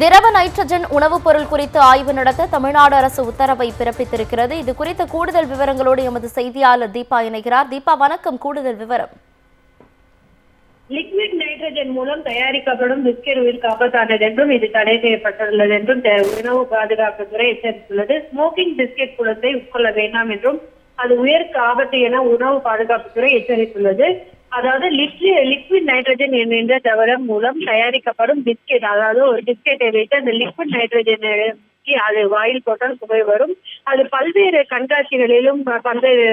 திரவ நைட்ரஜன் உணவுப் பொருள் குறித்து ஆய்வு நடத்த தமிழ்நாடு அரசு உத்தரவை பிறப்பித்திருக்கிறது. இது குறித்த கூடுதல் விவரங்களோடு எமது செய்தியாளர் தீபா இணைகிறார். தீபா வணக்கம். கூடுதல் விவரம். லிக்விட் நைட்ரஜன் மூலம் தயாரிக்கப்படும் பிஸ்கெட் உயிருக்கு ஆபத்தானது என்றும் இது தடை செய்யப்பட்டுள்ளது என்றும் உணவு உணவு பாதுகாப்புத்துறை எச்சரித்துள்ளது. ஸ்மோக்கிங் பிஸ்கெட் குளத்தை உட்கொள்ள வேண்டாம் என்றும் அது உயிருக்கு ஆபத்து என உணவு பாதுகாப்புத்துறை எச்சரித்துள்ளது. அதாவது லிக்விட் நைட்ரஜன் என்கின்ற தவறம் மூலம் தயாரிக்கப்படும் பிஸ்கெட் அதாவது ஒரு பிஸ்கெட்டை வைத்து அந்த லிக்விட் நைட்ரஜன் அது வாயில் போட்டால் புகை வரும். அது பல்வேறு கண்காட்சிகளிலும் பல்வேறு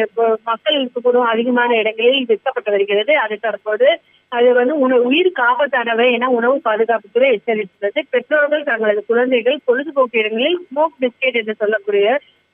மக்களுக்கு கூட அதிகமான இடங்களில் விற்கப்பட்டு வருகிறது. அது தற்போது அது வந்து உணவு உயிருக்கு ஆபத்தானவை என உணவு பாதுகாப்புத்துறை எச்சரித்துள்ளது. பெற்றோர்கள் தங்களது குழந்தைகள் பொழுதுபோக்கு இடங்களில் ஸ்மோக் பிஸ்கெட் என்று சொல்லக்கூடிய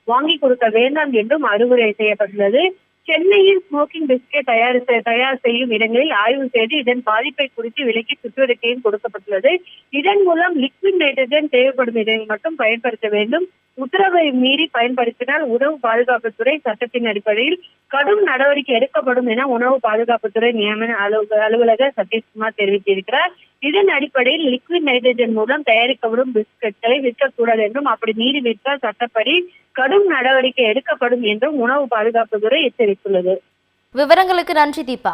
வாங்கி கொடுக்க வேண்டாம் என்றும் அறிவுரை செய்யப்பட்டுள்ளது. சென்னையில் ஸ்மோக்கிங் பிஸ்கெட் தயார் தயார் செய்யும் இடங்களில் ஆய்வு செய்து இதன் பாதிப்பை குறித்து விலக்கி சுற்றறிக்கையும் கொடுக்கப்பட்டுள்ளது. இதன் மூலம் லிக்விட் நைட்ரஜன் தேவைப்படும் இடங்களில் மட்டும் பயன்படுத்த வேண்டும். உத்தரவை மீறி பயன்படுத்தினால் உணவு பாதுகாப்புத்துறை சட்டத்தின் அடிப்படையில் கடும் நடவடிக்கை எடுக்கப்படும் என உணவு பாதுகாப்புத்துறை நியமன அலுவ- அலுவலக சதீஷ்குமார் தெரிவித்திருக்கிறார். இதன் அடிப்படையில் லிக்விட் நைட்ரஜன் மூலம் தயாரிக்கப்படும் பிஸ்கட்களை விற்கக்கூடாது என்றும் அப்படி மீறி விற்றால் சட்டப்படி கடும் நடவடிக்கை எடுக்கப்படும் என்றும் உணவு பாதுகாப்புத்துறை எச்சரித்துள்ளது விவரங்களுக்கு நன்றி தீபா.